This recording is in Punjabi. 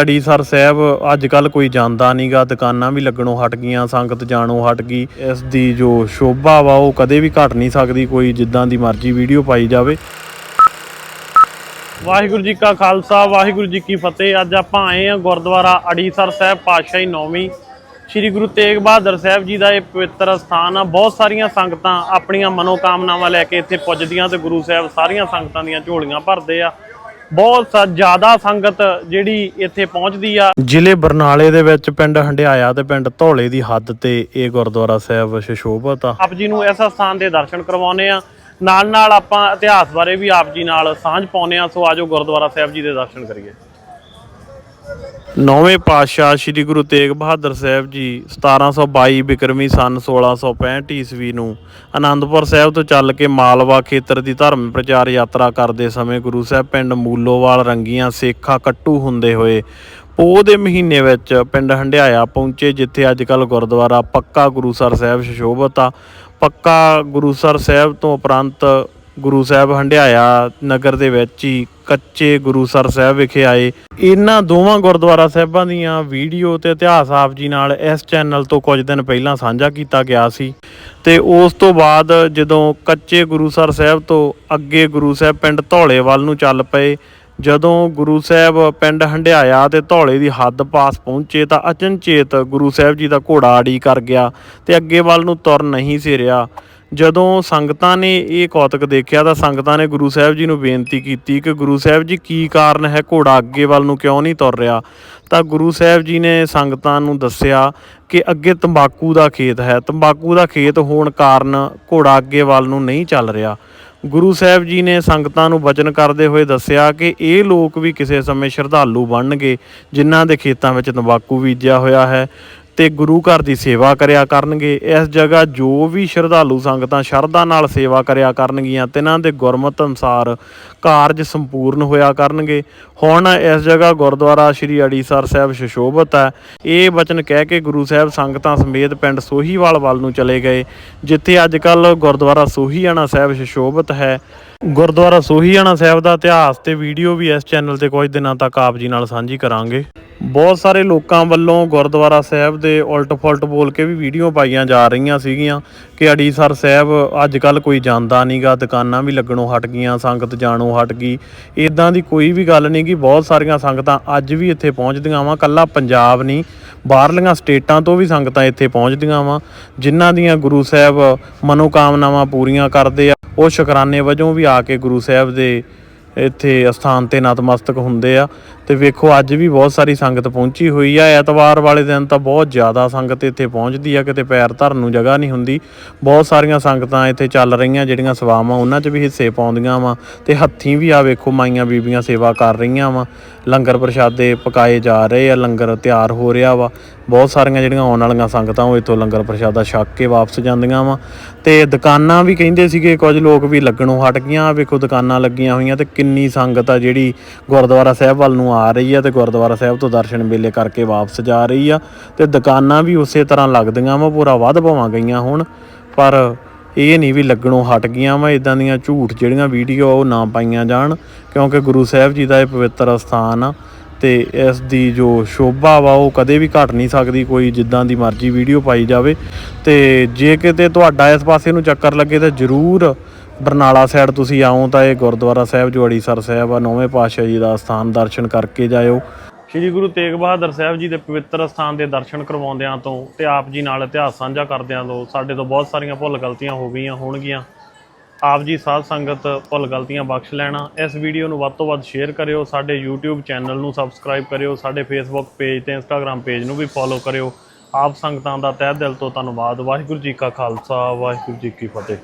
ਅੜੀਸਰ ਸਾਹਿਬ, ਅੱਜ ਕੱਲ ਕੋਈ ਜਾਂਦਾ ਨਹੀਂਗਾ ਦੁਕਾਨਾਂ ਵੀ ਲੱਗਣੋਂ ਹਟ ਗਈਆਂ, ਸੰਗਤ ਜਾਣੋਂ ਹਟ ਗਈ। ਇਸ ਦੀ ਜੋ ਸ਼ੋਭਾ ਵਾ, ਉਹ ਕਦੇ ਵੀ ਘਟ ਨਹੀਂ ਸਕਦੀ, ਕੋਈ ਜਿੱਦਾਂ ਦੀ ਮਰਜ਼ੀ ਵੀਡੀਓ ਪਾਈ ਜਾਵੇ। ਵਾਹਿਗੁਰੂ ਜੀ ਕਾ ਖਾਲਸਾ, ਵਾਹਿਗੁਰੂ ਜੀ ਕੀ ਫਤਿਹ। ਅੱਜ ਆਪਾਂ ਆਏ ਹਾਂ ਗੁਰਦੁਆਰਾ ਅੜੀਸਰ ਸਾਹਿਬ, ਪਾਤਸ਼ਾਹੀ ਨੌਵੀਂ। ਸ੍ਰੀ ਗੁਰੂ ਤੇਗ ਬਹਾਦਰ ਸਾਹਿਬ ਜੀ ਦਾ ਇਹ ਪਵਿੱਤਰ ਸਥਾਨ ਆ। ਬਹੁਤ ਸਾਰੀਆਂ ਸੰਗਤਾਂ ਆਪਣੀਆਂ ਮਨੋਕਾਮਨਾਵਾਂ ਲੈ ਕੇ ਇੱਥੇ ਪੁੱਜਦੀਆਂ ਤੇ ਗੁਰੂ ਸਾਹਿਬ ਸਾਰੀਆਂ ਸੰਗਤਾਂ ਦੀਆਂ ਝੋਲੀਆਂ ਭਰਦੇ ਆ। ਬਹੁਤ ਜ਼ਿਆਦਾ ਸੰਗਤ ਜਿਹੜੀ ਇੱਥੇ ਪਹੁੰਚਦੀ ਆ। ਜ਼ਿਲ੍ਹੇ ਬਰਨਾਲੇ ਦੇ ਵਿੱਚ ਪਿੰਡ ਹੰਡਿਆਇਆ ਤੇ ਪਿੰਡ ਧੌਲੇ ਦੀ ਹੱਦ ਤੇ ਇਹ ਗੁਰਦੁਆਰਾ ਸਾਹਿਬ ਸ਼ਸ਼ੋਭਤ ਆ ਆਪ ਜੀ ਨੂੰ ਇਸ ਸਥਾਨ ਦੇ ਦਰਸ਼ਨ ਕਰਵਾਉਨੇ ਆ। ਨਾਲ ਨਾਲ ਆਪਾਂ ਇਤਿਹਾਸ ਬਾਰੇ ਵੀ ਆਪ ਜੀ ਨਾਲ ਸਾਂਝ ਪਾਉਨੇ ਆ। ਸੋ ਆਜੋ ਗੁਰਦੁਆਰਾ ਸਾਹਿਬ ਜੀ ਦੇ ਦਰਸ਼ਨ ਕਰੀਏ। ਨੌਵੇਂ ਪਾਤਸ਼ਾਹ ਸ੍ਰੀ ਗੁਰੂ ਤੇਗ ਬਹਾਦਰ ਸਾਹਿਬ ਜੀ 1722 ਬਿਕਰਮੀ ਸਨ 1665 ਈਸਵੀ ਨੂੰ ਆਨੰਦਪੁਰ ਸਾਹਿਬ ਤੋਂ ਚੱਲ ਕੇ ਮਾਲਵਾ ਖੇਤਰ ਦੀ ਧਰਮ ਪ੍ਰਚਾਰ ਯਾਤਰਾ ਕਰਦੇ ਸਮੇਂ ਗੁਰੂ ਸਾਹਿਬ ਪਿੰਡ ਮੂਲੋਵਾਲ ਰੰਗੀਆਂ ਸੇਖਾ ਕੱਟੂ ਹੁੰਦੇ ਹੋਏ ਪੋਹ ਦੇ ਮਹੀਨੇ ਵਿੱਚ ਪਿੰਡ ਹੰਡਿਆਇਆ ਪਹੁੰਚੇ, ਜਿੱਥੇ ਅੱਜ ਕੱਲ ਗੁਰਦੁਆਰਾ ਪੱਕਾ ਗੁਰੂਸਰ ਸਾਹਿਬ ਸ਼ਸ਼ੋਭਤ ਆ। ਪੱਕਾ ਗੁਰੂਸਰ ਸਾਹਿਬ ਤੋਂ ਉਪਰੰਤ ਗੁਰੂ ਸਾਹਿਬ ਹੰਡਿਆਇਆ ਨਗਰ ਦੇ ਵਿੱਚ ਹੀ ਕੱਚੇ ਗੁਰੂਸਰ ਸਾਹਿਬ ਵਿਖੇ ਆਏ। ਇਹਨਾਂ ਦੋਵਾਂ ਗੁਰਦੁਆਰਾ ਸਾਹਿਬਾਂ ਦੀਆਂ ਵੀਡੀਓ ਤੇ ਇਤਿਹਾਸ ਆਪ ਜੀ ਨਾਲ ਇਸ ਚੈਨਲ ਤੋਂ ਕੁਝ ਦਿਨ ਪਹਿਲਾਂ ਸਾਂਝਾ ਕੀਤਾ ਗਿਆ ਸੀ। ਤੇ ਉਸ ਤੋਂ ਬਾਅਦ ਜਦੋਂ ਕੱਚੇ ਗੁਰੂਸਰ ਸਾਹਿਬ ਤੋਂ ਅੱਗੇ ਗੁਰੂ ਸਾਹਿਬ ਪਿੰਡ ਧੌਲੇ ਵੱਲ ਨੂੰ ਚੱਲ ਪਏ, ਜਦੋਂ ਗੁਰੂ ਸਾਹਿਬ ਪਿੰਡ ਹੰਡਿਆਇਆ ਤੇ ਧੌਲੇ ਦੀ ਹੱਦ ਪਾਸ ਪਹੁੰਚੇ ਤਾਂ ਅਚਨਚੇਤ ਗੁਰੂ ਸਾਹਿਬ ਜੀ ਦਾ ਘੋੜਾ ਅੜੀ ਕਰ ਗਿਆ ਤੇ ਅੱਗੇ ਵੱਲ ਨੂੰ ਤੁਰ ਨਹੀਂ ਸੀ ਰਿਹਾ। ਜਦੋਂ ਸੰਗਤਾਂ ਨੇ ਇਹ ਕੌਤਕ ਦੇਖਿਆ ਤਾਂ ਸੰਗਤਾਂ ਨੇ ਗੁਰੂ ਸਾਹਿਬ ਜੀ ਨੂੰ ਬੇਨਤੀ ਕੀਤੀ ਕਿ ਗੁਰੂ ਸਾਹਿਬ ਜੀ ਕੀ ਕਾਰਨ ਹੈ ਘੋੜਾ ਅੱਗੇ ਵੱਲ ਨੂੰ ਕਿਉਂ ਨਹੀਂ ਤੁਰ ਰਿਹਾ? ਤਾਂ ਗੁਰੂ ਸਾਹਿਬ ਜੀ ਨੇ ਸੰਗਤਾਂ ਨੂੰ ਦੱਸਿਆ ਕਿ ਅੱਗੇ ਤੰਬਾਕੂ ਦਾ ਖੇਤ ਹੈ। ਤੰਬਾਕੂ ਦਾ ਖੇਤ ਹੋਣ ਕਾਰਨ ਘੋੜਾ ਅੱਗੇ ਵੱਲ ਨੂੰ ਨਹੀਂ ਚੱਲ ਰਿਹਾ। ਗੁਰੂ ਸਾਹਿਬ ਜੀ ਨੇ ਸੰਗਤਾਂ ਨੂੰ ਵਚਨ ਕਰਦੇ ਹੋਏ ਦੱਸਿਆ ਕਿ ਇਹ ਲੋਕ ਵੀ ਕਿਸੇ ਸਮੇਂ ਸ਼ਰਧਾਲੂ ਬਣਨਗੇ, ਜਿਨ੍ਹਾਂ ਦੇ ਖੇਤਾਂ ਵਿੱਚ ਤੰਬਾਕੂ ਬੀਜਿਆ ਹੋਇਆ ਹੈ। ਤੇ ਗੁਰੂ ਘਰ ਦੀ ਸੇਵਾ ਕਰਿਆ ਕਰਨਗੇ। ਇਸ ਜਗ੍ਹਾ ਜੋ ਵੀ ਸ਼ਰਧਾਲੂ ਸੰਗਤਾਂ ਸ਼ਰਧਾ ਨਾਲ ਸੇਵਾ ਕਰਿਆ ਕਰਨਗੀਆਂ, ਤਿਨਾਂ ਦੇ ਗੁਰਮਤ ਅਨੁਸਾਰ ਕਾਰਜ ਸੰਪੂਰਨ ਹੋਇਆ ਕਰਨਗੇ। ਹੁਣ ਇਸ ਜਗ੍ਹਾ ਗੁਰਦੁਆਰਾ ਸ਼੍ਰੀ ਅੜੀਸਰ ਸਾਹਿਬ ਸ਼ਸ਼ੋਭਤ ਹੈ। ਇਹ ਬਚਨ ਕਹਿ ਕੇ ਗੁਰੂ ਸਾਹਿਬ ਸੰਗਤਾਂ ਸਮੇਤ ਪਿੰਡ ਸੋਹੀਵਾਲ ਵੱਲ ਨੂੰ ਚਲੇ ਗਏ, ਜਿੱਥੇ ਅੱਜ ਕੱਲ ਗੁਰਦੁਆਰਾ ਸੋਹੀਆਣਾ ਸਾਹਿਬ ਸ਼ਸ਼ੋਭਤ ਹੈ। ਗੁਰਦੁਆਰਾ ਸੋਹੀਆਣਾ ਸਾਹਿਬ ਦਾ ਇਤਿਹਾਸ ਤੇ ਵੀਡੀਓ ਵੀ ਇਸ ਚੈਨਲ ਤੇ ਕੁਝ ਦਿਨਾਂ ਤੱਕ ਆਪ ਜੀ ਨਾਲ ਸਾਂਝੀ ਕਰਾਂਗੇ। ਬਹੁਤ ਸਾਰੇ ਲੋਕਾਂ ਵੱਲੋਂ ਗੁਰਦੁਆਰਾ ਸਾਹਿਬ ਦੇ ਉਲਟ ਫੁਲਟ ਬੋਲ ਕੇ ਵੀ ਵੀਡੀਓ ਪਾਈਆਂ ਜਾ ਰਹੀਆਂ ਸੀਗੀਆਂ ਕਿ ਅੜੀਸਰ ਸਾਹਿਬ ਅੱਜ ਕੱਲ ਕੋਈ ਜਾਂਦਾ ਨਹੀਂਗਾ ਦੁਕਾਨਾਂ ਵੀ ਲੱਗਣੋਂ ਹਟ ਗਈਆਂ, ਸੰਗਤ ਜਾਣੋਂ ਹਟ ਗਈ। ਇਦਾਂ ਦੀ ਕੋਈ ਵੀ ਗੱਲ ਨਹੀਂ ਕਿ ਬਹੁਤ ਸਾਰੀਆਂ ਸੰਗਤਾਂ ਅੱਜ ਵੀ ਇੱਥੇ ਪਹੁੰਚਦੀਆਂ ਵਾ, ਕੱਲਾ ਪੰਜਾਬ ਨਹੀਂ, ਬਾਹਰਲੀਆਂ ਸਟੇਟਾਂ ਤੋਂ ਵੀ ਸੰਗਤਾਂ ਇੱਥੇ ਪਹੁੰਚਦੀਆਂ ਵਾ, ਜਿਨ੍ਹਾਂ ਦੀਆਂ ਗੁਰੂ ਸਾਹਿਬ ਮਨੋਕਾਮਨਾਵਾਂ ਪੂਰੀਆਂ ਕਰਦੇ ਆ, ਉਹ ਸ਼ੁਕਰਾਨੇ ਵਜੋਂ ਵੀ ਆ ਕੇ ਗੁਰੂ ਸਾਹਿਬ ਦੇ ਇੱਥੇ ਅਸਥਾਨ ਤੇ ਨਤਮਸਤਕ ਹੁੰਦੇ ਆ। ਤੇ ਵੇਖੋ, ਅੱਜ ਵੀ ਬਹੁਤ ਸਾਰੀ ਸੰਗਤ ਪਹੁੰਚੀ ਹੋਈ ਆ। ਐਤਵਾਰ ਵਾਲੇ ਦਿਨ ਤਾਂ ਬਹੁਤ ਜ਼ਿਆਦਾ ਸੰਗਤ ਇੱਥੇ ਪਹੁੰਚਦੀ ਆ। ਕਿਤੇ ਪੈਰ ਧਰਨ ਨੂੰ ਜਗ੍ਹਾ ਨਹੀਂ ਹੁੰਦੀ। ਬਹੁਤ ਸਾਰੀਆਂ ਸੰਗਤਾਂ ਇੱਥੇ ਚੱਲ ਰਹੀਆਂ, ਜਿਹੜੀਆਂ ਸੇਵਾਵਾਂ ਉਹਨਾਂ 'ਚ ਵੀ ਹਿੱਸੇ ਪਾਉਂਦੀਆਂ ਵਾ। ਤੇ ਹੱਥੀਂ ਵੀ ਆ ਵੇਖੋ, ਮਾਈਆਂ ਬੀਬੀਆਂ ਸੇਵਾ ਕਰ ਰਹੀਆਂ ਵਾ। ਲੰਗਰ ਪ੍ਰਸ਼ਾਦੇ ਪਕਾਏ ਜਾ ਰਹੇ ਆ, ਲੰਗਰ ਤਿਆਰ ਹੋ ਰਿਹਾ ਵਾ। ਬਹੁਤ ਸਾਰੀਆਂ ਜਿਹੜੀਆਂ ਆਉਣ ਵਾਲੀਆਂ ਸੰਗਤਾਂ ਉਹ ਇੱਥੋਂ ਲੰਗਰ ਪ੍ਰਸ਼ਾਦਾ ਛਕ ਕੇ ਵਾਪਸ ਜਾਂਦੀਆਂ ਵਾ। ਤੇ ਦੁਕਾਨਾਂ ਵੀ ਕਹਿੰਦੇ ਸੀਗੇ, ਕੁਝ ਲੋਕ ਵੀ ਲੱਗਣੋਂ ਹਟ ਗਈਆਂ। ਵੇਖੋ ਦੁਕਾਨਾਂ ਲੱਗੀਆਂ ਹੋਈਆਂ ਤੇ ਕਿੰਨੀ ਸੰਗਤ ਆ ਜਿਹੜੀ ਗੁਰਦੁਆਰਾ ਸਾਹਿਬ ਵੱਲ ਨੂੰ ਆ ਰਹੀ ਆ ਤੇ ਗੁਰਦੁਆਰਾ ਸਾਹਿਬ ਤੋਂ ਦਰਸ਼ਨ ਮੇਲੇ ਕਰਕੇ ਵਾਪਸ ਜਾ ਰਹੀ ਆ। ਤੇ ਦੁਕਾਨਾਂ ਵੀ ਉਸੇ ਤਰ੍ਹਾਂ ਲੱਗਦੀਆਂ ਵਾ, ਪੂਰਾ ਵੱਧ ਭਾਵਾਂ ਗਈਆਂ ਹੁਣ। ਪਰ ਇਹ ਨਹੀਂ ਵੀ ਲੱਗਣੋਂ ਹਟ ਗਈਆਂ ਵਾ ਇਦਾਂ ਦੀਆਂ ਝੂਠ ਜਿਹੜੀਆਂ ਵੀਡੀਓ ਉਹ ਨਾ ਪਾਈਆਂ ਜਾਣ, ਕਿਉਂਕਿ ਗੁਰੂ ਸਾਹਿਬ ਜੀ ਦਾ ਇਹ ਪਵਿੱਤਰ ਸਥਾਨ ਆ ਤੇ ਇਸ ਦੀ ਜੋ ਸ਼ੋਭਾ ਵਾ ਉਹ ਕਦੇ ਵੀ ਘਟ ਨਹੀਂ ਸਕਦੀ, ਕੋਈ ਜਿੱਦਾਂ ਦੀ ਮਰਜ਼ੀ ਵੀਡੀਓ ਪਾਈ ਜਾਵੇ। ਤੇ ਜੇ ਕਿਤੇ ਤੁਹਾਡਾ ਇਸ ਪਾਸੇ ਨੂੰ ਚੱਕਰ ਲੱਗੇ ਤਾਂ ਜਰੂਰ ਬਰਨਾਲਾ ਸਾਈਡ ਤੁਸੀਂ ਆਓ ਤਾਂ ਇਹ ਗੁਰਦੁਆਰਾ ਸਾਹਿਬ ਜੋ ਅੜੀਸਰ ਸਾਹਿਬ ਆ, ਨੌਵੇਂ ਪਾਤਸ਼ਾਹ ਜੀ ਦਾ ਸਥਾਨ ਦਰਸ਼ਨ ਕਰਕੇ ਜਾਇਓ। ਸ਼੍ਰੀ ਗੁਰੂ ਤੇਗ ਬਹਾਦਰ ਸਾਹਿਬ ਜੀ ਦੇ ਪਵਿੱਤਰ ਸਥਾਨ ਦੇ ਦਰਸ਼ਨ ਕਰਵਾਉਂਦਿਆਂ ਤੋਂ ਤੇ ਆਪ ਜੀ ਨਾਲ ਇਤਿਹਾਸ ਸਾਂਝਾ ਕਰਦਿਆਂ ਤੋਂ ਸਾਡੇ ਤੋਂ ਬਹੁਤ ਸਾਰੀਆਂ ਭੁੱਲ ਗਲਤੀਆਂ ਹੋ ਗਈਆਂ ਹੋਣਗੀਆਂ। ਆਪ ਜੀ ਸਾਧ ਸੰਗਤ ਭੁੱਲ ਗਲਤੀਆਂ ਬਖਸ਼ ਲੈਣਾ। ਇਸ ਵੀਡੀਓ ਨੂੰ ਵੱਧ ਤੋਂ ਵੱਧ ਸ਼ੇਅਰ ਕਰਿਓ, ਸਾਡੇ YouTube ਚੈਨਲ ਨੂੰ ਸਬਸਕ੍ਰਾਈਬ ਕਰਿਓ, ਸਾਡੇ Facebook ਪੇਜ ਤੇ Instagram ਪੇਜ ਨੂੰ ਵੀ ਫੋਲੋ ਕਰਿਓ। ਆਪ ਸੰਗਤਾਂ ਦਾ ਤਹਿ ਦਿਲ ਤੋਂ ਧੰਨਵਾਦ। ਵਾਹਿਗੁਰੂ ਜੀ ਕਾ ਖਾਲਸਾ, ਵਾਹਿਗੁਰੂ ਜੀ ਕੀ ਫਤਿਹ।